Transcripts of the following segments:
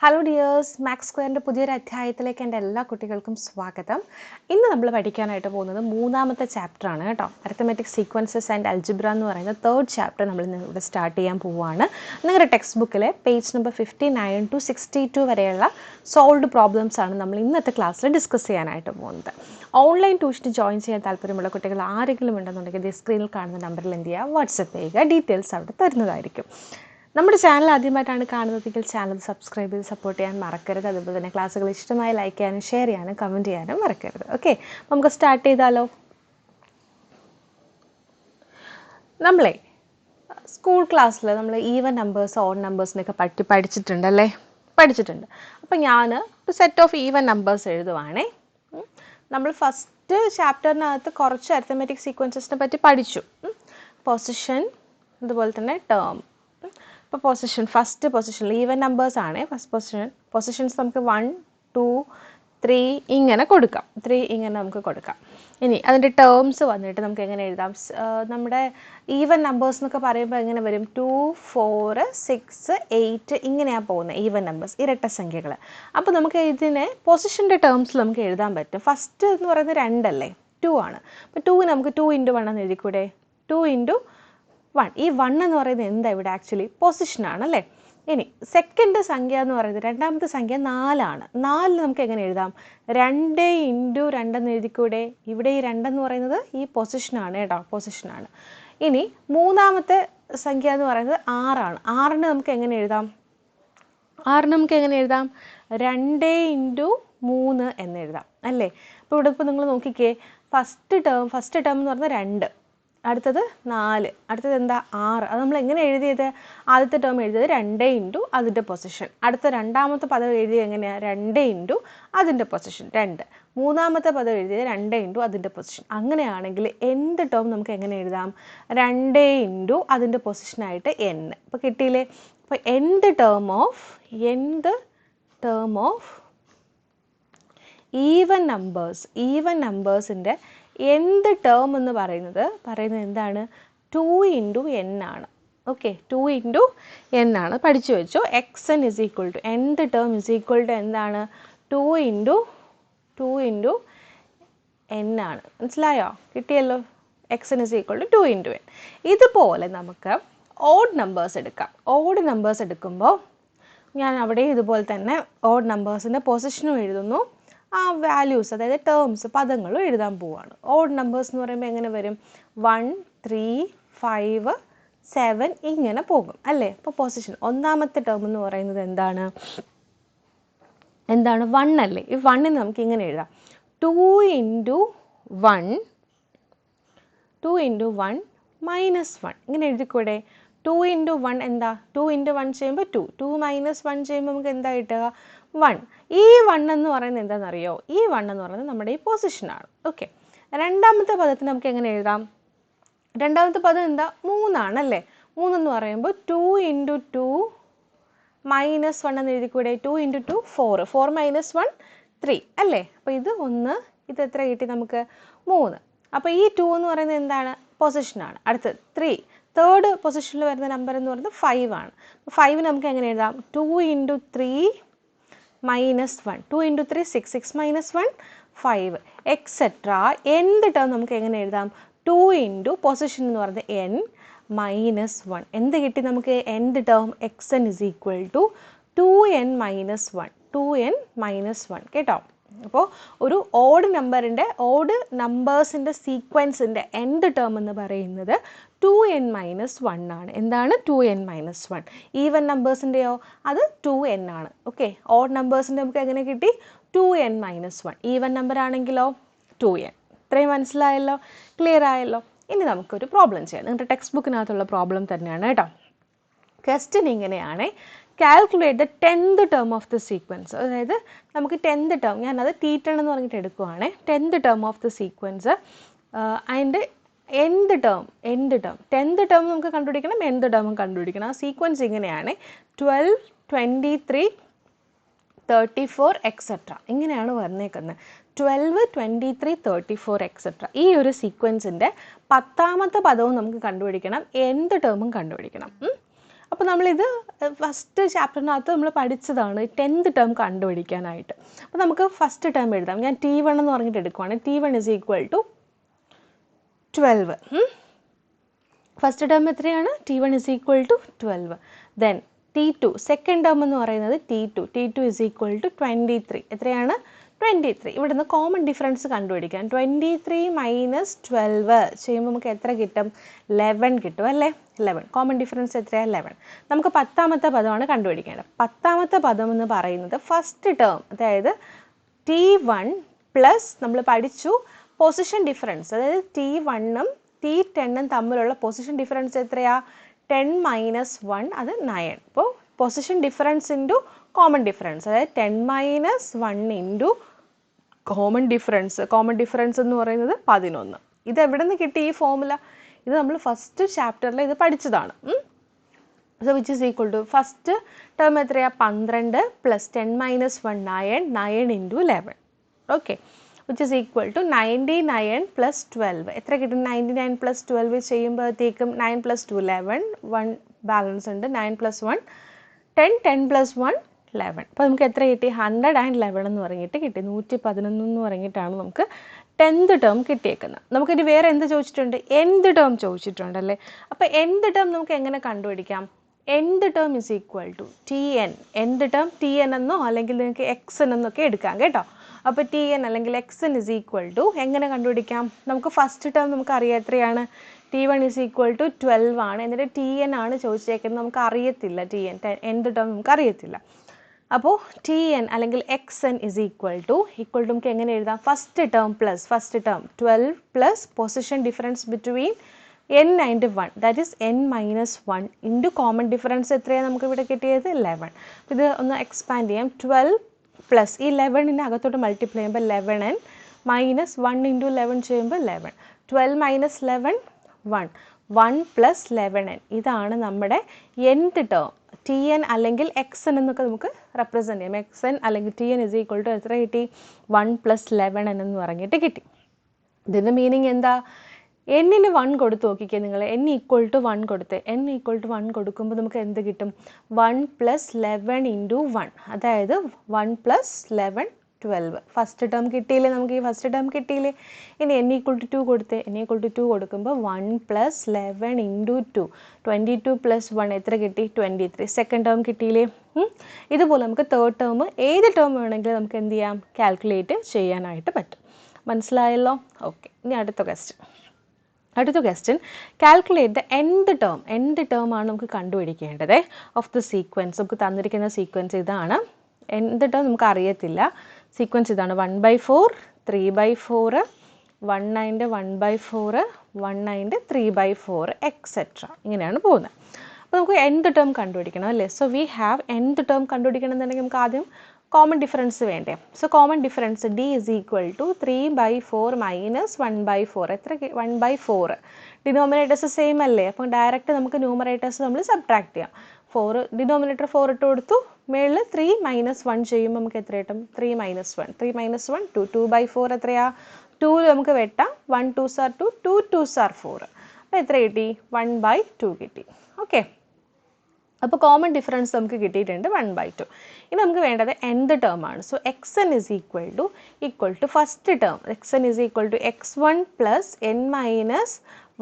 Hello dears max സ്ക്വയറിന്റെ പുതിയൊരു അധ്യായത്തിലേക്ക് എന്റെ എല്ലാ കുട്ടികൾക്കും സ്വാഗതം. ഇന്ന് നമ്മൾ പഠിക്കാനായിട്ട് പോകുന്നത് മൂന്നാമത്തെ ചാപ്റ്റർ ആണ് കേട്ടോ. അരിത്തമെറ്റിക് സീക്വൻസസ് ആൻഡ് അൽജിബ്ര എന്ന് പറയുന്ന തേർഡ് ചാപ്റ്റർ നമ്മൾ ഇന്ന് ഇവിടെ സ്റ്റാർട്ട് ചെയ്യാൻ പോവുകയാണ്. നിങ്ങളുടെ ടെക്സ്റ്റ് ബുക്കിലെ page number fifty nine to sixty two വരെയുള്ള സോൾവ്ഡ് പ്രോബ്ലംസ് ആണ് നമ്മൾ ഇന്നത്തെ ക്ലാസ്സിൽ ഡിസ്കസ് ചെയ്യാനായിട്ട് പോകുന്നത്. ഓൺലൈൻ ട്യൂഷന് ജോയിൻ ചെയ്യാൻ താല്പര്യമുള്ള കുട്ടികൾ ആരെങ്കിലും ഉണ്ടെന്നുണ്ടെങ്കിൽ സ്ക്രീനിൽ കാണുന്ന നമ്പറിൽ എന്ത് ചെയ്യുക? വാട്സപ്പ് ചെയ്യുക. ഡീറ്റെയിൽസ് അവിടെ തരുന്നതായിരിക്കും. നമ്മുടെ ചാനൽ ആദ്യമായിട്ടാണ് കാണുന്നതെങ്കിൽ ചാനൽ സബ്സ്ക്രൈബ് ചെയ്ത് സപ്പോർട്ട് ചെയ്യാൻ മറക്കരുത്. അതുപോലെ തന്നെ ക്ലാസ്സുകൾ ഇഷ്ടമായി ലൈക്ക് ചെയ്യാനും ഷെയർ ചെയ്യാനും കമന്റ് ചെയ്യാനും മറക്കരുത്. ഓക്കെ നമുക്ക് സ്റ്റാർട്ട് ചെയ്താലോ? നമ്മളെ സ്കൂൾ ക്ലാസ്സിൽ നമ്മൾ ഈവൻ നമ്പേഴ്സ് ഓൺ നമ്പേഴ്സിനൊക്കെ പറ്റി പഠിച്ചിട്ടുണ്ടല്ലേ പഠിച്ചിട്ടുണ്ട്. അപ്പം ഞാൻ ഒരു സെറ്റ് ഓഫ് ഈവൻ നമ്പേഴ്സ് എഴുതുവാണേ. നമ്മൾ ഫസ്റ്റ് ചാപ്റ്ററിനകത്ത് കുറച്ച് അരിത്തമെറ്റിക് സീക്വൻസസിനെ പറ്റി പഠിച്ചു. പൊസിഷൻ അതുപോലെ തന്നെ ടേം ഇപ്പോൾ position first position even numbers ആണ്. ഫസ്റ്റ് പൊസിഷൻ പൊസിഷൻസ് നമുക്ക് വൺ ടു ത്രീ ഇങ്ങനെ കൊടുക്കാം. ത്രീ ഇങ്ങനെ നമുക്ക് കൊടുക്കാം. ഇനി അതിന്റെ ടേംസ് വന്നിട്ട് നമുക്ക് എങ്ങനെ എഴുതാം? നമ്മുടെ ഈവൻ നമ്പേഴ്സ് എന്നൊക്കെ പറയുമ്പോൾ എങ്ങനെ വരും? ടു ഫോർ സിക്സ് എയ്റ്റ് ഇങ്ങനെയാണ് പോകുന്നത് ഈവൻ നമ്പേഴ്സ് ഇരട്ട സംഖ്യകൾ അപ്പോൾ നമുക്ക് ഇതിനെ പൊസിഷന്റെ ടേംസിൽ നമുക്ക് എഴുതാൻ പറ്റും. ഫസ്റ്റ് എന്ന് പറയുന്നത് രണ്ടല്ലേ? ടു ആണ്. അപ്പോൾ ടു നമുക്ക് ടു ഇന്റു വൺ എന്ന് എഴുതിക്കൂടെ? Two into one. ഈ വൺ എന്ന് പറയുന്നത് എന്താ ഇവിടെ ആക്ച്വലി പൊസിഷനാണ് അല്ലേ? ഇനി സെക്കൻഡ് സംഖ്യ എന്ന് പറയുന്നത് രണ്ടാമത്തെ സംഖ്യ നാലാണ്. നാല് നമുക്ക് എങ്ങനെ എഴുതാം? രണ്ട് ഇന്റു രണ്ടെന്ന് എഴുതിക്കൂടെ? ഇവിടെ ഈ രണ്ടെന്ന് പറയുന്നത് ഈ പൊസിഷനാണ് കേട്ടോ പൊസിഷനാണ് ഇനി മൂന്നാമത്തെ സംഖ്യ എന്ന് പറയുന്നത് ആറാണ്. ആറിന് നമുക്ക് എങ്ങനെ എഴുതാം? ആറിന് നമുക്ക് എങ്ങനെ എഴുതാം? രണ്ട് ഇന്റു മൂന്ന് എന്ന് എഴുതാം അല്ലേ? അപ്പോൾ ഇവിടെ ഇപ്പോൾ നിങ്ങൾ നോക്കിക്കേ ഫസ്റ്റ് ടേം ഫസ്റ്റ് ടേം എന്ന് പറഞ്ഞാൽ രണ്ട്. അടുത്തത് നാല്. അടുത്തത് എന്താ? ആറ്. അത് നമ്മൾ എങ്ങനെ എഴുതിയത്? ആദ്യത്തെ ടേം എഴുതിയത് രണ്ട് ഇന്റു അതിന്റെ പൊസിഷൻ അടുത്ത രണ്ടാമത്തെ പദം എഴുതിയത് എങ്ങനെയാണ് രണ്ട് ഇന്റു അതിന്റെ പൊസിഷൻ രണ്ട്. മൂന്നാമത്തെ പദം എഴുതിയത് രണ്ട് ഇന്റു അതിന്റെ പൊസിഷൻ അങ്ങനെയാണെങ്കിൽ എന്ത് ടേം നമുക്ക് എങ്ങനെ എഴുതാം? രണ്ട് ഇന്റു അതിന്റെ പൊസിഷനായിട്ട് എൻ ഇപ്പോൾ കിട്ടിയില്ലേ? അപ്പോൾ എന്ത് ടേം ഓഫ് എന്ത് term of even numbers even നമ്പേഴ്സിന്റെ എന്ത് ടേം എന്ന് പറയുന്നത്? പറയുന്നത് എന്താണ്? ടു ഇന്റു എൻ ആണ്. ഓക്കെ ടു ഇന്റു എൻ ആണ്. പഠിച്ചു വെച്ചു. X n is equal to എന്ത് ടേം ഇസ് ഈക്വൽ ടു എന്താണ്? Two into two into n ആണ്. മനസ്സിലായോ? കിട്ടിയല്ലോ? X n is equal to two into n ഇതുപോലെ നമുക്ക് ഓഡ് നമ്പേഴ്സ് എടുക്കാം. ഓഡ് നമ്പേഴ്സ് എടുക്കുമ്പോൾ ഞാൻ അവിടെ ഇതുപോലെ തന്നെ ഓഡ് നമ്പേഴ്സിന്റെ പൊസിഷനും എഴുതുന്നു. ആ വാല്യൂസ് അതായത് ടേംസ് പദങ്ങളും എഴുതാൻ പോവാണ്. ഓഡ് നമ്പേഴ്സ് എന്ന് പറയുമ്പോൾ എങ്ങനെ വരും? വൺ ത്രീ ഫൈവ് സെവൻ ഇങ്ങനെ പോകും അല്ലേ? അപ്പോൾ പൊസിഷൻ ഒന്നാമത്തെ ടേം എന്ന് പറയുന്നത് എന്താണ്? എന്താണ്? വൺ അല്ലേ? ഈ വണ്ണിന് നമുക്ക് ഇങ്ങനെ എഴുതാം. Two into one two into one minus one ഇങ്ങനെ എഴുതിക്കൂടെ? ടു ഇന്റു വൺ എന്താ? ടു ഇന്റു വൺ ചെയ്യുമ്പോൾ ടു ടു മൈനസ് വൺ ചെയ്യുമ്പോൾ നമുക്ക് എന്താ കിട്ടുക? വൺ ഈ വൺ എന്ന് പറയുന്നത് എന്താണെന്നറിയോ? ഈ വൺ എന്ന് പറയുന്നത് നമ്മുടെ ഈ പൊസിഷനാണ് ഓക്കെ രണ്ടാമത്തെ പദത്തിന് നമുക്ക് എങ്ങനെ എഴുതാം? രണ്ടാമത്തെ പദം എന്താ? മൂന്നാണ് അല്ലേ? മൂന്നെന്ന് പറയുമ്പോൾ two into two minus one എന്ന് എഴുതിക്കൂടെ? Two into two four four minus one three അല്ലേ? അപ്പോൾ ഇത് ഒന്ന് ഇത് എത്ര കിട്ടി നമുക്ക്? മൂന്ന്. അപ്പോൾ ഈ ടു എന്ന് പറയുന്നത് എന്താണ്? പൊസിഷനാണ് അടുത്തത് ത്രീ തേർഡ് പൊസിഷനിൽ വരുന്ന നമ്പർ എന്ന് പറയുന്നത് ഫൈവ് ആണ്. ഫൈവ് നമുക്ക് എങ്ങനെ എഴുതാം? Two into three minus one two into three six six minus one five et cetera എന്ത് ടേം നമുക്ക് എങ്ങനെ എഴുതാം? ടു ഇന്റു പൊസിഷൻ എന്ന് പറയുന്നത് എൻ മൈനസ് വൺ എന്ത് കിട്ടി നമുക്ക്? എന്ത് term X N is equal to two N minus one two N minus one കേട്ടോ? അപ്പോൾ ഒരു ഓഡ് നമ്പറിന്റെ ഓഡ് നമ്പേഴ്സിന്റെ സീക്വൻസിന്റെ എൻഡ് ടേം എന്ന് പറയുന്നത് ടു എൻ മൈനസ് വൺ ആണ്. എന്താണ് two n minus one even നമ്പേഴ്സിന്റെയോ അത് ടു എൻ ആണ്. ഓക്കെ ഓഡ് നമ്പേഴ്സിന്റെ നമുക്ക് എങ്ങനെ കിട്ടി? Two n minus one even number ആണെങ്കിലോ? ടു എൻ ഇത്രയും മനസ്സിലായല്ലോ? ക്ലിയർ ആയല്ലോ? ഇനി നമുക്കൊരു പ്രോബ്ലം ചെയ്യാം. നിങ്ങളുടെ ടെക്സ്റ്റ് ബുക്കിനകത്തുള്ള പ്രോബ്ലം തന്നെയാണ് കേട്ടോ. ക്വസ്റ്റ്യൻ ഇങ്ങനെയാണ്. Calculate the tenth term of the sequence അതായത് നമുക്ക് ടെൻത്ത് ടേം ഞാനത് ടീറ്റൺ എന്ന് പറഞ്ഞിട്ട് എടുക്കുവാണ്. Tenth term of the sequence അതിന്റെ nth term nth term tenth term നമുക്ക് കണ്ടുപിടിക്കണം എന്ത് ടേമും കണ്ടുപിടിക്കണം. ആ സീക്വൻസ് ഇങ്ങനെയാണ്. Twelve twenty three thirty four etcetera ഇങ്ങനെയാണ് വന്നേക്കുന്നത് twelve twenty three thirty four etcetera ഈ ഒരു സീക്വൻസിന്റെ പത്താമത്തെ പദവും നമുക്ക് കണ്ടുപിടിക്കണം. എന്ത് ടേമും കണ്ടുപിടിക്കണം. അപ്പോൾ നമ്മളിത് ഫസ്റ്റ് ചാപ്റ്ററിനകത്ത് നമ്മൾ പഠിച്ചതാണ് ടെൻത്ത് ടേം കണ്ടുപിടിക്കാനായിട്ട്. അപ്പോൾ നമുക്ക് ഫസ്റ്റ് ടേം എഴുതാം. ഞാൻ ടി വൺ എന്ന് പറഞ്ഞിട്ട് എടുക്കുവാണ്. T one is equal to twelve first term എത്രയാണ്? T one is equal to twelve then T two second term എന്ന് പറയുന്നത് T two T two is equal to twenty three എത്രയാണ്? Twenty three ഇവിടുന്ന് common difference കണ്ടുപിടിക്കാം. Twenty three minus twelve ചെയ്യുമ്പോൾ നമുക്ക് എത്ര കിട്ടും? ലെവൻ കിട്ടും അല്ലേ? ലെവൻ കോമൺ ഡിഫറൻസ് എത്രയാണ് ലെവൻ നമുക്ക് പത്താമത്തെ പദമാണ് കണ്ടുപിടിക്കേണ്ടത്. പത്താമത്തെ പദം എന്ന് പറയുന്നത് ഫസ്റ്റ് ടേം അതായത് ടി വൺ പ്ലസ് നമ്മൾ പഠിച്ചു പൊസിഷൻ ഡിഫറൻസ് അതായത് ടി വണ്ണും ടി ടെണ്ണും തമ്മിലുള്ള പൊസിഷൻ ഡിഫറൻസ് എത്രയാ? ടെൻ മൈനസ് വൺ അത് നയൻ അപ്പോൾ position difference into common difference അതായത് ten minus one into common difference common difference എന്ന് പറയുന്നത് പതിനൊന്ന്. ഇത് എവിടെ നിന്ന് കിട്ടി ഈ ഫോമുല ഇത് നമ്മൾ ഫസ്റ്റ് ചാപ്റ്ററിൽ ഇത് പഠിച്ചതാണ്. So which is equal to first term എത്രയാണ് പന്ത്രണ്ട് plus ten minus one nine nine into eleven okay which is equal to ninety nine plus twelve എത്ര കിട്ടും? നയന്റി നയൻ പ്ലസ് ട്വൽവ് ചെയ്യുമ്പോഴത്തേക്കും nine plus two eleven one balance ഉണ്ട്. Nine plus one ten ten plus one eleven അപ്പോൾ നമുക്ക് എത്ര കിട്ടി? Hundred and eleven എന്ന് പറഞ്ഞിട്ട് കിട്ടി. നൂറ്റി പതിനൊന്ന് എന്ന് പറഞ്ഞിട്ടാണ് നമുക്ക് ടെൻത്ത് ടേം കിട്ടിയേക്കുന്നത്. നമുക്കിനി വേറെ എന്ത് ചോദിച്ചിട്ടുണ്ട്? എന്ത് ടേം ചോദിച്ചിട്ടുണ്ടല്ലേ അപ്പോൾ എന്ത് ടേം നമുക്ക് എങ്ങനെ കണ്ടുപിടിക്കാം? Nth term is equal to T n nth term T n എന്നോ അല്ലെങ്കിൽ നിങ്ങൾക്ക് എക്സ് എൻ എന്നൊക്കെ എടുക്കാം കേട്ടോ. അപ്പോൾ ടി എൻ അല്ലെങ്കിൽ X n is equal to എങ്ങനെ കണ്ടുപിടിക്കാം? നമുക്ക് ഫസ്റ്റ് ടേം നമുക്ക് അറിയാം എത്രയാണ്? T one is equal to twelve ആണ്. എന്നിട്ട് ടി എൻ ആണ് ചോദിച്ചേക്കുന്നത്. നമുക്ക് അറിയത്തില്ല ടി എൻ എന്ത് ടേം നമുക്ക് അറിയത്തില്ല. അപ്പോൾ ടി എൻ അല്ലെങ്കിൽ X n is equal to equal to നമുക്ക് എങ്ങനെ എഴുതാം? First term plus first term twelve plus position difference between n and one that is n minus one into common difference എത്രയാണ് നമുക്ക് ഇവിടെ കിട്ടിയത്? ലെവൻ ഇത് ഒന്ന് എക്സ്പാൻഡ് ചെയ്യാം. ട്വൽവ് പ്ലസ് ഈ ലെവനിന് അകത്തോട്ട് മൾട്ടിപ്ലൈ ചെയ്യുമ്പോൾ eleven n minus one into eleven ചെയ്യുമ്പോൾ eleven twelve minus eleven one one plus eleven n ഇതാണ് നമ്മുടെ എൻത്ത് ടേം ടി എൻ അല്ലെങ്കിൽ എക്സ് എൻ എന്നൊക്കെ നമുക്ക് റെപ്രസെന്റ് ചെയ്യാം. എക്സ് എൻ അല്ലെങ്കിൽ T n is equal to എത്ര കിട്ടി? വൺ പ്ലസ് ലെവൻ എൻ എന്ന് പറഞ്ഞിട്ട് കിട്ടി. ഇതിന്റെ മീനിങ് എന്താ? എന്നിന് വൺ കൊടുത്ത് നോക്കിക്കേ നിങ്ങൾ എൻ ഈക്വൽ ടു വൺ കൊടുത്ത്. എൻ ഈക്വൽ ടു വൺ കൊടുക്കുമ്പോൾ നമുക്ക് എന്ത് കിട്ടും? One plus eleven into one അതായത് one plus eleven twelve first term കിട്ടിയില്ലേ നമുക്ക് ഈ ഫസ്റ്റ് ടേം കിട്ടിയില്ലേ? ഇനി എൻ ഈക്വൾ ടു ടു കൊടുത്ത്. എൻ ഈക്വൾ ടു ടു കൊടുക്കുമ്പോൾ one plus eleven into two twenty two plus one എത്ര കിട്ടി? ട്വന്റി ത്രീ സെക്കൻഡ് ടേം കിട്ടിയില്ലേ ഇതുപോലെ നമുക്ക് തേർഡ് ടേം ഏത് ടേം വേണമെങ്കിലും നമുക്ക് എന്ത് ചെയ്യാം? കാൽക്കുലേറ്റ് ചെയ്യാനായിട്ട് പറ്റും. മനസ്സിലായല്ലോ? ഓക്കെ ഇനി അടുത്ത ക്വസ്റ്റ്യൻ അടുത്ത question calculate the nth term nth term ആണ് നമുക്ക് കണ്ടുപിടിക്കേണ്ടത്. ഓഫ് ദ സീക്വൻസ് നമുക്ക് തന്നിരിക്കുന്ന സീക്വൻസ് ഇതാണ്. എന്ത് ടേം നമുക്ക് അറിയത്തില്ല. സീക്വൻസ് ഇതാണ്. One by four three by four one നയന്റെ one by four one നയന്റെ ത്രീ ബൈ ഫോർ എക്സെട്ര ഇങ്ങനെയാണ് പോകുന്നത്. അപ്പോൾ നമുക്ക് എന്ത് ടേം കണ്ടുപിടിക്കണം അല്ലേ? So we have nth term കണ്ടുപിടിക്കണം എന്നുണ്ടെങ്കിൽ നമുക്ക് ആദ്യം കോമൺ ഡിഫറൻസ് വേണ്ടേ? So common difference D is equal to three by four minus one by four എത്ര one by four denominators same അല്ലേ? അപ്പം ഡയറക്റ്റ് നമുക്ക് ന്യൂമറേറ്റേഴ്സ് നമ്മൾ സബ്ട്രാക്ട് ചെയ്യാം. ഫോർ ഡിനോമിനേറ്റർ ഫോർ ഇട്ട് കൊടുത്തു. മേളിൽ ത്രീ മൈനസ് വൺ ചെയ്യുമ്പോൾ നമുക്ക് എത്ര കിട്ടും? Three minus one three minus one two two by four എത്രയാ? ടു നമുക്ക് വെട്ടാം. One to sir two two to sir four അപ്പോൾ എത്ര കിട്ടി? വൺ ബൈ ടു കിട്ടി. ഓക്കെ അപ്പോൾ കോമൺ ഡിഫറൻസ് നമുക്ക് കിട്ടിയിട്ടുണ്ട് വൺ ബൈ ടു ഇനി നമുക്ക് വേണ്ടത് എന്ത് ടേം ആണ്. So X n is equal to equal to first term X n is equal to X one plus n minus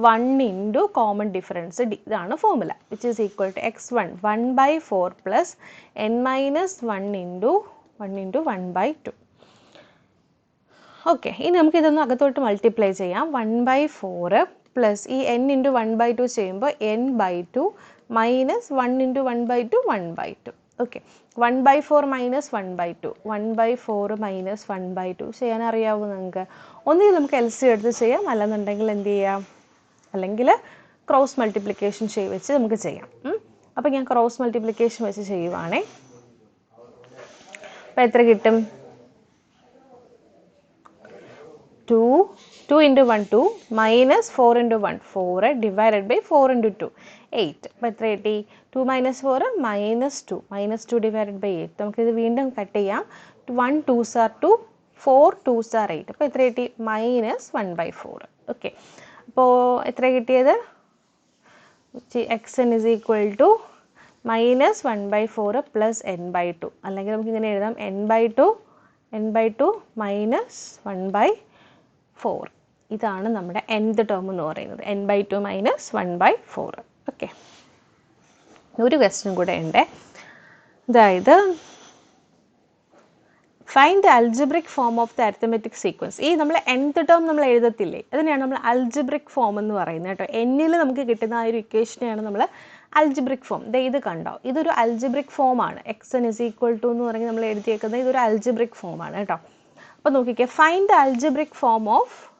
one into common difference D ഇതാണ് formula which is equal to X one one by four plus n minus one into one into one by two okay ഇനി നമുക്ക് ഇതൊന്ന് അകത്തോട്ട് multiply ചെയ്യാം. One by four plus ഈ n into one by two ചെയ്യുമ്പോൾ n by two minus one into one by two one by two okay one by four minus one by two one by four minus one by two ചെയ്യാൻ നിങ്ങൾക്ക്? ഒന്നുകിൽ നമുക്ക് L C എടുത്ത് ചെയ്യാം. അല്ലെന്നുണ്ടെങ്കിൽ എന്ത് ചെയ്യാം? അല്ലെങ്കിൽ ക്രോസ് മൾട്ടിപ്ലിക്കേഷൻ ചെയ്ത് വെച്ച് നമുക്ക് ചെയ്യാം. അപ്പോൾ ഞാൻ ക്രോസ് മൾട്ടിപ്ലിക്കേഷൻ വെച്ച് ചെയ്യുവാണേ. അപ്പോൾ എത്ര കിട്ടും? Two two into one two minus four into one four divided by four into two eight അപ്പോൾ എത്ര കിട്ടി? Two minus four minus two minus two divided by eight നമുക്കിത് വീണ്ടും കട്ട് ചെയ്യാം. One to sir two four to sir eight അപ്പോൾ എത്ര കിട്ടി? Minus one by four okay അപ്പോൾ എത്ര കിട്ടിയത്? X n is equal to minus one by four plus n by two അല്ലെങ്കിൽ നമുക്ക് ഇങ്ങനെ എഴുതാം. N by two n by two minus one by four ഇതാണ് നമ്മുടെ nth ടേം എന്ന് പറയുന്നത്. N by two minus one by four okay ഒരു question കൂടെ ഉണ്ട്. അതായത് find algebraic form of the arithmetic sequence ഈ നമ്മൾ എൻത്ത് ടേം നമ്മൾ എഴുതത്തില്ലേ? അതിനെയാണ് നമ്മൾ അൽജിബ്രിക് ഫോം എന്ന് പറയുന്നത് കേട്ടോ. എന്നിൽ നമുക്ക് കിട്ടുന്ന ആ ഒരു ഇക്വേഷനെയാണ് നമ്മൾ അൽജിബ്രിക് ഫോം ദേ ഇത് കണ്ടോ? ഇതൊരു അൽജിബ്രിക് ഫോമാണ് X n is equal to എന്ന് പറഞ്ഞ് നമ്മൾ എഴുതിയേക്കുന്നത് ഇതൊരു അൽജിബ്രിക് ഫോമാണ് കേട്ടോ. അപ്പോൾ നോക്കിക്കേ find the algebraic form of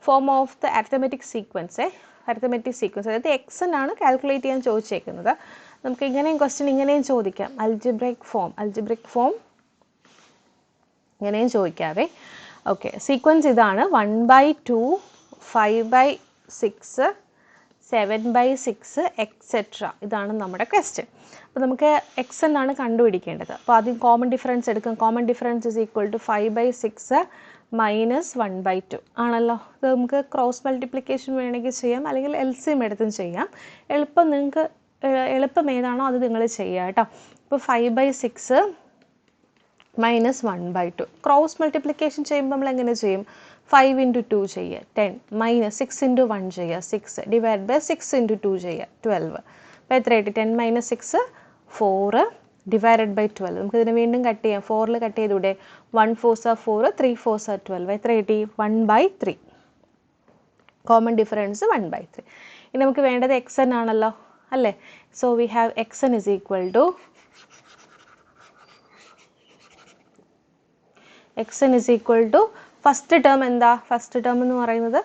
form of the arithmetic sequence arithmetic sequence അതായത് എക്സ് എൻ ആണ് കാൽക്കുലേറ്റ് ചെയ്യാൻ ചോദിച്ചേക്കുന്നത്. നമുക്ക് ഇങ്ങനെയും ക്വസ്റ്റ്യൻ ഇങ്ങനെയും ചോദിക്കാം. അൽജിബ്രിക് ഫോം അൽജിബ്രിക് ഫോം ഇങ്ങനെയും ചോദിക്കാവേ. ഓക്കെ സീക്വൻസ് ഇതാണ് one by two five by six seven by six etcetera ഇതാണ് നമ്മുടെ ക്വസ്റ്റ്യൻ അപ്പോൾ നമുക്ക് എക്സ് എന്നാണ് കണ്ടുപിടിക്കേണ്ടത്. അപ്പോൾ ആദ്യം കോമൺ ഡിഫറൻസ് എടുക്കും. Common difference is equal to five by six minus one by two ആണല്ലോ? ഇത് നമുക്ക് ക്രോസ് മൾട്ടിപ്ലിക്കേഷൻ വേണമെങ്കിൽ ചെയ്യാം. അല്ലെങ്കിൽ എൽ സി എം എടുത്തും ചെയ്യാം. എളുപ്പം നിങ്ങൾക്ക് എളുപ്പം ഏതാണോ അത് നിങ്ങൾ ചെയ്യുക കേട്ടോ. ഇപ്പോൾ five by six minus one by two cross multiplication ചെയ്യുമ്പോൾ നമ്മൾ എങ്ങനെ ചെയ്യും? ഫൈവ് ഇന്റു ടു ചെയ്യുക ten minus six into one ചെയ്യുക six divide by six into two ചെയ്യുക ട്വൽവ് അപ്പോൾ എത്ര ആയിട്ട് ten minus six four divided by twelve നമുക്കിതിനെ വീണ്ടും കട്ട് ചെയ്യാം. ഫോറിൽ കട്ട് ചെയ്തൂടെ? One fours a four three fours a twelve എത്ര കിട്ടി one by three common difference one by three ഇനി നമുക്ക് വേണ്ടത് എക്സ് എൻ ആണല്ലോ. അല്ലേ? So we have X n is equal to X n is equal to first term എന്താ first term എന്ന് പറയുന്നത്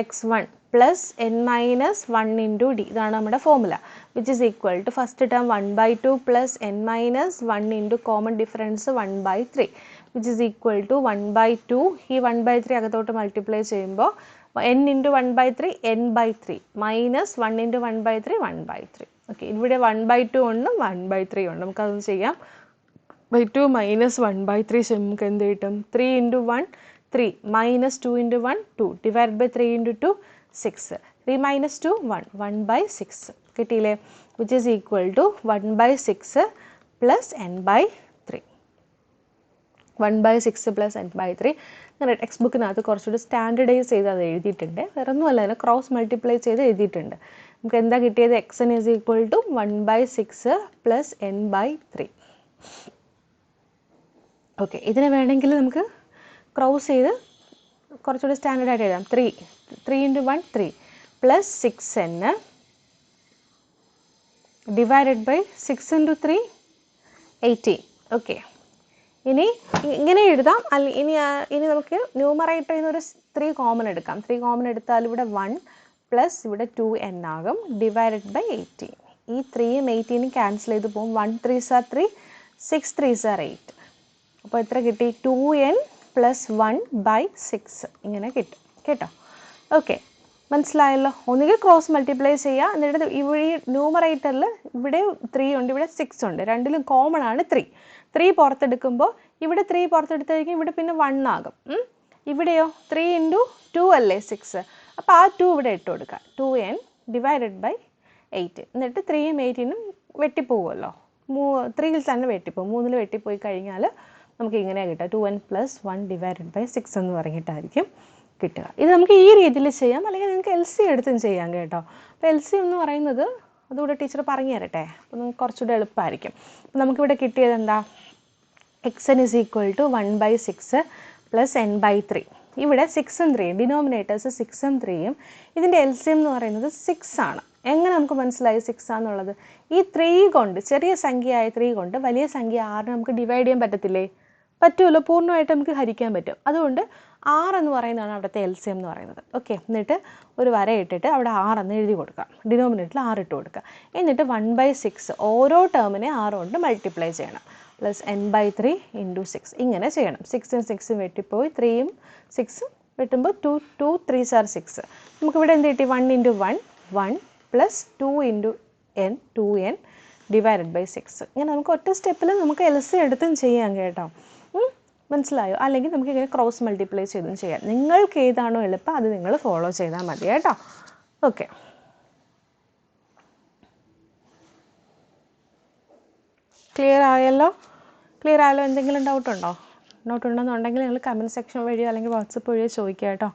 X one plus n minus one into D ഇതാണ് നമ്മുടെ formula which is equal to first term one by two plus n minus one into common difference one by three which is equal to one by two ഈ one by three അകത്തോട്ട് multiply ചെയ്യുമ്പോൾ n into one by three n by three minus one into one by three one by three okay ഇവിടെ one by two ഉണ്ട് one by three ഉണ്ട് നമുക്കതൊന്ന് ചെയ്യാം by two minus one by three നമുക്ക് എന്ത് കിട്ടും three into one three minus two into one two divide by three into two six three minus two one one by six കിട്ടിയില്ലേ? Which is equal to one by six plus n by three one by six plus n by three ഞാൻ text ബുക്കിനകത്ത് കുറച്ചുകൂടി standardise ചെയ്ത് അത് എഴുതിയിട്ടുണ്ട്. വേറെ ഒന്നുമല്ല അതിനെ ക്രോസ് മൾട്ടിപ്ലൈ ചെയ്ത് എഴുതിയിട്ടുണ്ട്. നമുക്ക് എന്താ കിട്ടിയത്? X n is equal to one by six plus n by three okay ഇതിനെ വേണമെങ്കിൽ നമുക്ക് ക്രോസ് ചെയ്ത് കുറച്ചുകൂടി സ്റ്റാൻഡേർഡ് ആയിട്ട് എഴുതാം. Three three into one three plus six n divided by six into three eighteen okay ഇനി ഇങ്ങനെ എഴുതാം. അല്ല ഇനി ഇനി നമുക്ക് ന്യൂമറേറ്ററിൽ നിന്ന് ഒരു ത്രീ കോമൺ എടുക്കാം. ത്രീ കോമൺ എടുത്താൽ ഇവിടെ വൺ പ്ലസ് ഇവിടെ ടു എൻ ആകും. ഡിവൈഡഡ് ബൈ എയ്റ്റീൻ ഈ ത്രീയും എയ്റ്റീനും ക്യാൻസൽ ചെയ്ത് പോകും. One three sir three six three sir eight അപ്പോൾ എത്ര കിട്ടി? Two n plus one by six ഇങ്ങനെ കിട്ടും. കേട്ടോ? ഓക്കെ മനസ്സിലായല്ലോ? ഒന്നുകിൽ ക്രോസ് മൾട്ടിപ്ലൈ ചെയ്യുക. എന്നിട്ട് ഇവിടെ ഈ ന്യൂമറേറ്ററിൽ ഇവിടെ ത്രീ ഉണ്ട് ഇവിടെ സിക്സ് ഉണ്ട്. രണ്ടിലും കോമൺ ആണ് ത്രീ ത്രീ പുറത്തെടുക്കുമ്പോൾ ഇവിടെ ത്രീ പുറത്തെടുത്ത് ഇവിടെ പിന്നെ വൺ ആകും. ഇവിടെയോ? ത്രീ ഇന്റു ടു അല്ലേ സിക്സ് അപ്പോൾ ആ ടു ഇവിടെ ഇട്ട് കൊടുക്കുക. Two n divided by eight എന്നിട്ട് ത്രീയും എയ്റ്റീനും വെട്ടിപ്പോവുമല്ലോ. മൂ ത്രീയിൽ തന്നെ വെട്ടിപ്പോകും മൂന്നിൽ വെട്ടിപ്പോയി കഴിഞ്ഞാൽ നമുക്ക് ഇങ്ങനെ കിട്ടുക. Two n plus one divided by six എന്ന് പറഞ്ഞിട്ടായിരിക്കും കിട്ടുക. ഇത് നമുക്ക് ഈ രീതിയിൽ ചെയ്യാം. അല്ലെങ്കിൽ നിങ്ങൾക്ക് എൽ സി എടുത്തും ചെയ്യാം കേട്ടോ. അപ്പോൾ എൽ സി എന്ന് പറയുന്നത് അതുകൂടെ ടീച്ചർ പറഞ്ഞു തരട്ടെ. അപ്പോൾ നമുക്ക് കുറച്ചുകൂടെ എളുപ്പമായിരിക്കും. അപ്പോൾ നമുക്കിവിടെ കിട്ടിയത് എന്താ? X n is equal to one by six plus n by three ഇവിടെ സിക്സും ത്രീയും ഡിനോമിനേറ്റേഴ്സ് സിക്സും ത്രീയും ഇതിന്റെ എൽ സി എന്ന് പറയുന്നത് സിക്സ് ആണ്. എങ്ങനെ നമുക്ക് മനസ്സിലായി സിക്സ് ആണെന്നുള്ളത് ഈ ത്രീ കൊണ്ട് ചെറിയ സംഖ്യയായ ത്രീ കൊണ്ട് വലിയ സംഖ്യ ആറിന് നമുക്ക് ഡിവൈഡ് ചെയ്യാൻ പറ്റത്തില്ലേ? പറ്റുമല്ലോ? പൂർണമായിട്ട് നമുക്ക് ഹരിക്കാൻ പറ്റും. അതുകൊണ്ട് ആർ എന്ന് പറയുന്നതാണ് അവിടുത്തെ എൽ സി എം എന്ന് പറയുന്നത്. ഓക്കെ എന്നിട്ട് ഒരു വര ഇട്ടിട്ട് അവിടെ ആർ എന്ന് എഴുതി കൊടുക്കാം ഡിനോമിനേറ്ററിൽ ആർ ഇട്ട് കൊടുക്കുക. എന്നിട്ട് വൺ ബൈ സിക്സ് ഓരോ ടേമിനെ ആറ് കൊണ്ട് മൾട്ടിപ്ലൈ ചെയ്യണം. Plus n by three into six ഇങ്ങനെ ചെയ്യണം. സിക്സും സിക്സും വെട്ടിപ്പോയി. ത്രീയും സിക്സും വെട്ടുമ്പോൾ two two threes are six നമുക്കിവിടെ എന്ത് കിട്ടി? One into one one plus two into n two n divided by six ഇങ്ങനെ നമുക്ക് ഒറ്റ സ്റ്റെപ്പിൽ നമുക്ക് എൽ സി എടുത്തും ചെയ്യാം കേട്ടോ? മനസ്സിലായോ? അല്ലെങ്കിൽ നമുക്ക് ഇങ്ങനെ ക്രോസ് മൾട്ടിപ്ലൈ ചെയ്തും ചെയ്യാം. നിങ്ങൾക്ക് ഏതാണോ എളുപ്പം അത് നിങ്ങൾ ഫോളോ ചെയ്താൽ മതി കേട്ടോ. ഓക്കെ ക്ലിയർ ആയല്ലോ? ക്ലിയർ ആയല്ലോ? എന്തെങ്കിലും ഡൗട്ട് ഉണ്ടോ? ഡൗട്ട് ഉണ്ടെന്നുണ്ടെങ്കിൽ നിങ്ങൾ കമന്റ് സെക്ഷൻ വഴിയോ അല്ലെങ്കിൽ വാട്സപ്പ് വഴിയോ ചോദിക്കുക കേട്ടോ.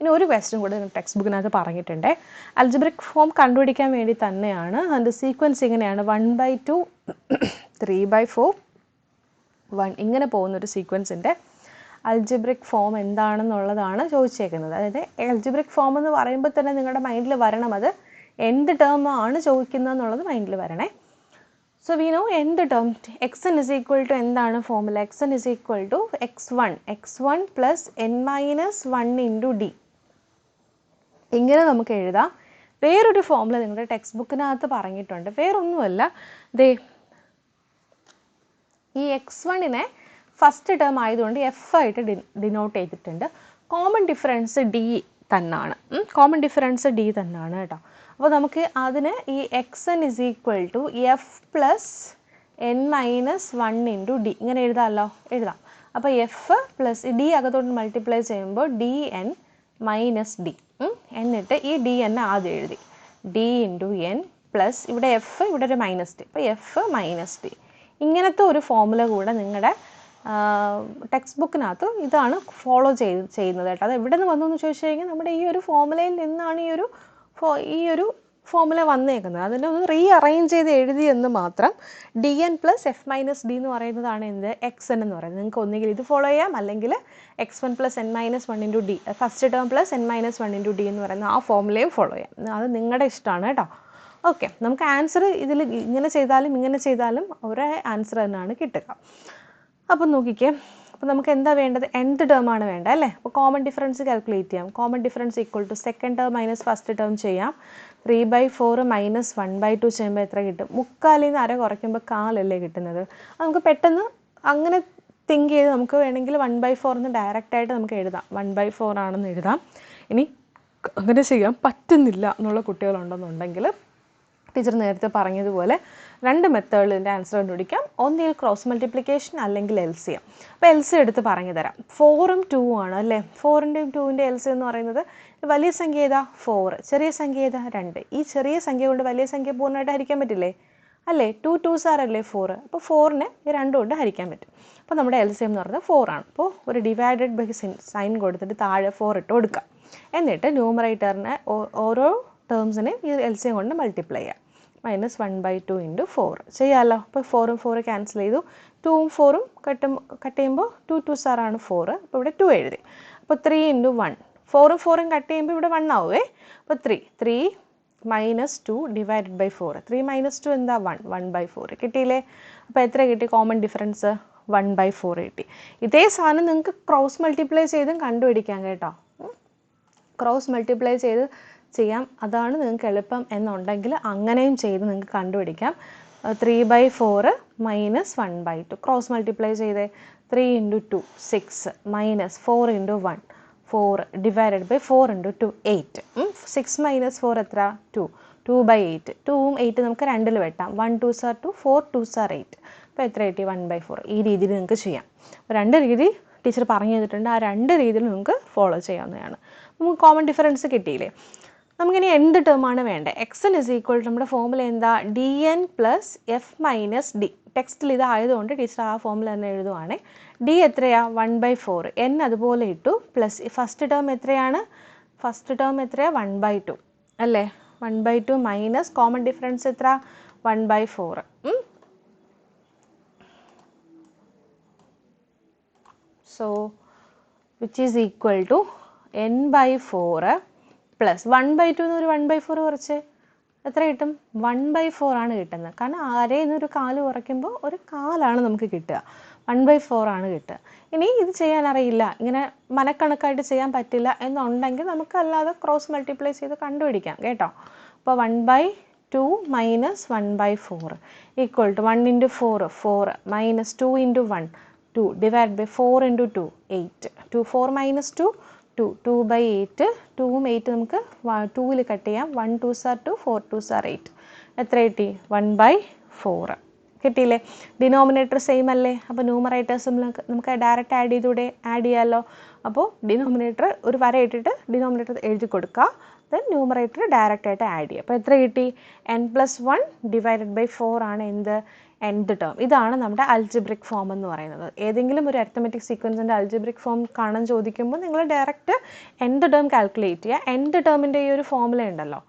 ഇനി ഒരു ക്വസ്റ്റ്യൻ കൂടെ ടെക്സ്റ്റ് ബുക്കിനകത്ത് പറഞ്ഞിട്ടുണ്ട്. അൽജബ്രിക് ഫോം കണ്ടുപിടിക്കാൻ വേണ്ടി തന്നെയാണ്. അതിന്റെ സീക്വൻസ് ഇങ്ങനെയാണ്. One by two three by four one ഇങ്ങനെ പോകുന്ന ഒരു സീക്വൻസിന്റെ അൽജിബ്രിക് ഫോം എന്താണെന്നുള്ളതാണ് ചോദിച്ചേക്കുന്നത്. അതായത് അൽജിബ്രിക് ഫോം എന്ന് പറയുമ്പോൾ തന്നെ നിങ്ങളുടെ മൈൻഡിൽ വരണം അത് എന്ത് ടേം ആണ് ചോദിക്കുന്നത് എന്നുള്ളത് മൈൻഡിൽ വരണേ. സോ വി നോ എന്ത് term x n is equal to എന്താണ് formula x n is equal to x one x one plus n minus one into d ഇങ്ങനെ നമുക്ക് എഴുതാം. വേറൊരു ഫോമുല നിങ്ങളുടെ ടെക്സ്റ്റ് ബുക്കിനകത്ത് പറഞ്ഞിട്ടുണ്ട്. വേറൊന്നുമല്ല. ദേ ഈ എക്സ് വണ്ണിനെ ഫസ്റ്റ് ടേം ആയതുകൊണ്ട് എഫ് ആയിട്ട് ഡി ഡിനോട്ട് ചെയ്തിട്ടുണ്ട്. കോമൺ ഡിഫറൻസ് ഡി തന്നാണ്. കോമൺ ഡിഫറൻസ് ഡി തന്നാണ് കേട്ടോ. അപ്പോൾ നമുക്ക് അതിന് ഈ x n is equal to f plus n minus one into d ഇങ്ങനെ എഴുതാമല്ലോ? എഴുതാം. അപ്പോൾ എഫ് പ്ലസ് ഡി അകത്തോട്ട് മൾട്ടിപ്ലൈ ചെയ്യുമ്പോൾ ഡി എൻ മൈനസ് ഡി എന്നിട്ട് ഈ ഡി എൻ ആദ്യം എഴുതി. ഡി ഇന്റു എൻ പ്ലസ് ഇവിടെ എഫ് ഇവിടെ ഒരു മൈനസ് ഡി അപ്പോൾ എഫ് മൈനസ് ഡി ഇങ്ങനത്തെ ഒരു ഫോമുല കൂടെ നിങ്ങളുടെ ടെക്സ്റ്റ് ബുക്കിനകത്ത് ഇതാണ് ഫോളോ ചെയ്ത് ചെയ്യുന്നത് കേട്ടോ. അത് എവിടെ നിന്ന് വന്നു എന്ന് ചോദിച്ചു കഴിഞ്ഞാൽ നമ്മുടെ ഈ ഒരു ഫോമുലയിൽ നിന്നാണ് ഈ ഒരു ഈ ഒരു ഫോമുല വന്നേക്കുന്നത്. അതിനെ ഒന്ന് റീ അറേഞ്ച് ചെയ്ത് എഴുതി എന്ന് മാത്രം d n plus f minus d എന്ന് പറയുന്നതാണ് എന്ത്? എക്സ് എൻ എന്ന് പറയുന്നത്. നിങ്ങൾക്ക് ഒന്നുകിൽ ഇത് ഫോളോ ചെയ്യാം അല്ലെങ്കിൽ x one plus n minus one into d first term plus n minus one into d എന്ന് പറയുന്ന ആ ഫോമുലയും ഫോളോ ചെയ്യാം. അത് നിങ്ങളുടെ ഇഷ്ടമാണ് കേട്ടോ. ഓക്കെ നമുക്ക് ആൻസർ ഇതിൽ ഇങ്ങനെ ചെയ്താലും ഇങ്ങനെ ചെയ്താലും ഒരേ ആൻസർ തന്നെയാണ് കിട്ടുക. അപ്പം നോക്കിക്കേ അപ്പോൾ നമുക്ക് എന്താ വേണ്ടത്? എന്ത് ടേം ആണ് വേണ്ടത് അല്ലേ? അപ്പോൾ കോമൺ ഡിഫറൻസ് കാൽക്കുലേറ്റ് ചെയ്യാം. Common difference equal to second term minus first term ചെയ്യാം. Three by four minus one by two ചെയ്യുമ്പോൾ എത്ര കിട്ടും? മുക്കാലിൽ നിന്ന് അര കുറയ്ക്കുമ്പോൾ കാലല്ലേ കിട്ടുന്നത്? നമുക്ക് പെട്ടെന്ന് അങ്ങനെ തിങ്ക് ചെയ്ത് നമുക്ക് വേണമെങ്കിൽ വൺ ബൈ ഫോർ എന്ന് ഡയറക്റ്റ് ആയിട്ട് നമുക്ക് എഴുതാം. വൺ ബൈ ഫോർ ആണെന്ന് എഴുതാം. ഇനി അങ്ങനെ ചെയ്യാൻ പറ്റുന്നില്ല എന്നുള്ള കുട്ടികളുണ്ടെന്നുണ്ടെങ്കിൽ ടീച്ചർ നേരത്തെ പറഞ്ഞതുപോലെ രണ്ട് മെത്തേഡിന്റെ ആൻസർ കണ്ടുപിടിക്കാം. ഒന്നിൽ ക്രോസ് മൾട്ടിപ്ലിക്കേഷൻ അല്ലെങ്കിൽ എൽ സി എം അപ്പോൾ എൽ സി എടുത്ത് പറഞ്ഞു തരാം. ഫോറും ടൂ ആണ് അല്ലേ? ഫോറിന്റെയും ടൂവിന്റെ എൽ സി എന്ന് പറയുന്നത് വലിയ സംഖ്യ ഏതാ? ഫോർ ചെറിയ സംഖ്യ ഏതാ? രണ്ട്. ഈ ചെറിയ സംഖ്യ കൊണ്ട് വലിയ സംഖ്യ പൂർണമായിട്ട് ഹരിക്കാൻ പറ്റില്ലേ? അല്ലേ? ടു ടു സാർ അല്ലേ ഫോർ അപ്പോൾ ഫോറിനെ രണ്ടും കൊണ്ട് ഹരിക്കാൻ പറ്റും. അപ്പോൾ നമ്മുടെ എൽ സി എം എന്ന് പറയുന്നത് ഫോർ ആണ്. അപ്പോൾ ഒരു ഡിവൈഡഡ് ബൈ സൈൻ കൊടുത്തിട്ട് താഴെ ഫോർ ഇട്ട് കൊടുക്കാം. എന്നിട്ട് ന്യൂമറേറ്ററിനെ ഓരോ ടേംസിനെ ഈ എൽ സി എം കൊണ്ട് മൾട്ടിപ്ലൈ ചെയ്യാം. Minus one by two into four. ചെയ്യാമല്ലോ അപ്പോൾ ഫോറും ഫോറ് ക്യാൻസൽ ചെയ്തു. ടൂവും ഫോറും കട്ടും കട്ട് ചെയ്യുമ്പോൾ ടു ടു സാറാണ് ഫോറ് അപ്പോൾ ഇവിടെ ടു എഴുതി. അപ്പോൾ ത്രീ ഇന്റു വൺ ഫോറും ഫോറും കട്ട് ചെയ്യുമ്പോൾ ഇവിടെ വൺ ആവുമേ അപ്പോൾ three three minus two divided by four three minus two എന്താ വൺ വൺ ബൈ ഫോർ കിട്ടിയില്ലേ? അപ്പോൾ എത്ര കിട്ടി? Common difference one by four കിട്ടി. ഇതേ സാധനം നിങ്ങൾക്ക് ക്രോസ് മൾട്ടിപ്ലൈ ചെയ്തും കണ്ടുപിടിക്കാം കേട്ടോ. ക്രോസ് മൾട്ടിപ്ലൈ ചെയ്ത് ചെയ്യാം. അതാണ് നിങ്ങൾക്ക് എളുപ്പം എന്നുണ്ടെങ്കിൽ അങ്ങനെയും ചെയ്ത് നിങ്ങൾക്ക് കണ്ടുപിടിക്കാം. Three by four minus one by two cross multiply ചെയ്തേ three into two six minus four into one four divided by four into two eight six minus four എത്ര? ടു ടു ബൈ എയ്റ്റ് ടൂവും eight നമുക്ക് രണ്ടിൽ വെട്ടാം. One twos are two four twos are eight അപ്പോൾ എത്ര കിട്ടി? One by four ഈ രീതിയിൽ നിങ്ങൾക്ക് ചെയ്യാം. രണ്ട് രീതി ടീച്ചർ പറഞ്ഞു തന്നിട്ടുണ്ട്. ആ രണ്ട് രീതിയിൽ നിങ്ങൾക്ക് ഫോളോ ചെയ്യാവുന്നതാണ്. നമുക്ക് കോമൺ ഡിഫറൻസ് കിട്ടിയില്ലേ? നമുക്കിനി എന്ത് ടേമാണ് വേണ്ടത് എക്സ് എൻ ഇസ് ഈക്വൽ നമ്മുടെ ഫോമുല എന്താ? D n plus f minus d ടെക്സ്റ്റിൽ ഇതായതുകൊണ്ട് ടീച്ചർ ആ ഫോമുല തന്നെ എഴുതുവാണേ. ഡി എത്രയാ? വൺ ബൈ ഫോർ എൻ അതുപോലെ ഇട്ടു. പ്ലസ് ഫസ്റ്റ് ടേം എത്രയാണ്? ഫസ്റ്റ് ടേം എത്രയാ? വൺ ബൈ ടു അല്ലേ? One by two minus common difference എത്ര? One by four so which is equal to n by four plus one by two എന്ന് ഒരു one by four കുറച്ച് എത്ര കിട്ടും? One by four ആണ് കിട്ടുന്നത്. കാരണം ആരെ ഒരു കാൽ കുറയ്ക്കുമ്പോൾ ഒരു കാലാണ് നമുക്ക് കിട്ടുക. വൺ ബൈ ഫോർ ആണ് കിട്ടുക. ഇനി ഇത് ചെയ്യാൻ അറിയില്ല. ഇങ്ങനെ മനക്കണക്കായിട്ട് ചെയ്യാൻ പറ്റില്ല എന്നുണ്ടെങ്കിൽ നമുക്കല്ലാതെ ക്രോസ് മൾട്ടിപ്ലൈ ചെയ്ത് കണ്ടുപിടിക്കാം കേട്ടോ. അപ്പോൾ one by two minus one by four equal to one into four four minus two into one two divide by four into two eight two four minus two two two by eight ടൂവും eight നമുക്ക് ടൂവിൽ cut ചെയ്യാം. One twos are two four twos are eight എത്ര കിട്ടി? One by four കിട്ടിയില്ലേ? Denominator same അല്ലേ? അപ്പോൾ numerators നമുക്ക് ഡയറക്റ്റ് ആഡ് ചെയ്തൂടെ? ആഡ് ചെയ്യാമല്ലോ അപ്പോൾ ഡിനോമിനേറ്റർ ഒരു വര ഇട്ടിട്ട് ഡിനോമിനേറ്റർ എഴുതി കൊടുക്കുക ദെൻ ന്യൂമറേറ്റർ ഡയറക്റ്റ് ആയിട്ട് ആഡ് ചെയ്യുക അപ്പോൾ എത്ര കിട്ടി? N plus one divided by four ആണ് എന്ത്? എൻത് ടേം ഇതാണ് നമ്മുടെ അൽജിബ്രിക് ഫോം എന്ന് പറയുന്നത്. ഏതെങ്കിലും ഒരു അരിത്തമെറ്റിക് സീക്വൻസിന്റെ അൽജിബ്രിക് ഫോം കാണാൻ ചോദിക്കുമ്പോൾ നിങ്ങൾ ഡയറക്റ്റ് എൻഡ് ടേം കാൽക്കുലേറ്റ് ചെയ്യുക. എൻഡ് ടേമിന്റെ ഈ ഒരു ഫോമുല ഉണ്ടല്ലോ.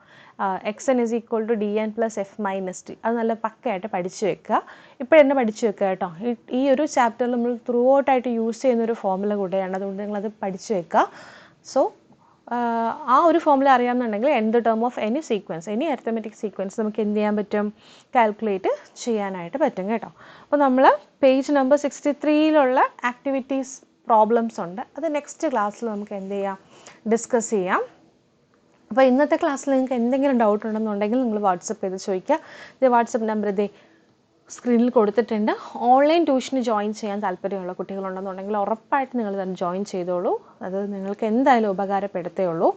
X n is equal to d n plus f minus t അത് നല്ല പക്കയായിട്ട് പഠിച്ചു വെക്കുക. ഇപ്പോൾ തന്നെ പഠിച്ചു വെക്കുക കേട്ടോ. ഈ- ഈ ഒരു ചാപ്റ്ററിൽ നമ്മൾ ത്രൂ ഔട്ടായിട്ട് യൂസ് ചെയ്യുന്ന ഒരു ഫോമുല കൂടെയാണ്. അതുകൊണ്ട് നിങ്ങളത് പഠിച്ചു വെക്കുക. സോ ആ ഒരു ഫോമുല അറിയാമെന്നുണ്ടെങ്കിൽ എന്ത് term of any sequence any arithmetic sequence നമുക്ക് എന്ത് ചെയ്യാൻ പറ്റും? കാൽക്കുലേറ്റ് ചെയ്യാനായിട്ട് പറ്റും കേട്ടോ. അപ്പോൾ നമ്മൾ പേജ് നമ്പർ സിക്സ്റ്റി ത്രീയിലുള്ള ആക്ടിവിറ്റീസ് പ്രോബ്ലംസ് ഉണ്ട്. അത് നെക്സ്റ്റ് ക്ലാസ്സിൽ നമുക്ക് എന്ത് ചെയ്യാം? ഡിസ്കസ് ചെയ്യാം. അപ്പോൾ ഇന്നത്തെ ക്ലാസ്സിൽ നിങ്ങൾക്ക് എന്തെങ്കിലും ഡൗട്ട് ഉണ്ടെന്നുണ്ടെങ്കിൽ നിങ്ങൾ വാട്സപ്പ് ചെയ്ത് ചോദിക്കുക. ഇത് വാട്സപ്പ് നമ്പർ ഇതേ സ്ക്രീനിൽ കൊടുത്തിട്ടുണ്ട്. ഓൺലൈൻ ട്യൂഷന് ജോയിൻ ചെയ്യാൻ താല്പര്യമുള്ള കുട്ടികളുണ്ടെന്നുണ്ടെങ്കിൽ ഉറപ്പായിട്ട് നിങ്ങൾ തന്നെ ജോയിൻ ചെയ്തോളൂ. അത് നിങ്ങൾക്ക് എന്തായാലും ഉപകാരപ്പെടുത്തേ ഉള്ളൂ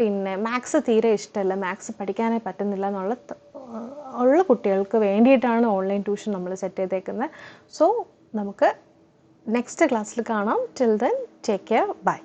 പിന്നെ മാത്സ് തീരെ ഇഷ്ടമല്ല. മാത്സ് പഠിക്കാനേ പറ്റുന്നില്ല എന്നുള്ള ഉള്ള കുട്ടികൾക്ക് വേണ്ടിയിട്ടാണ് ഓൺലൈൻ ട്യൂഷൻ നമ്മൾ സെറ്റ് ചെയ്തേക്കുന്നത്. സോ നമുക്ക് നെക്സ്റ്റ് ക്ലാസ്സിൽ കാണാം. Till then take care bye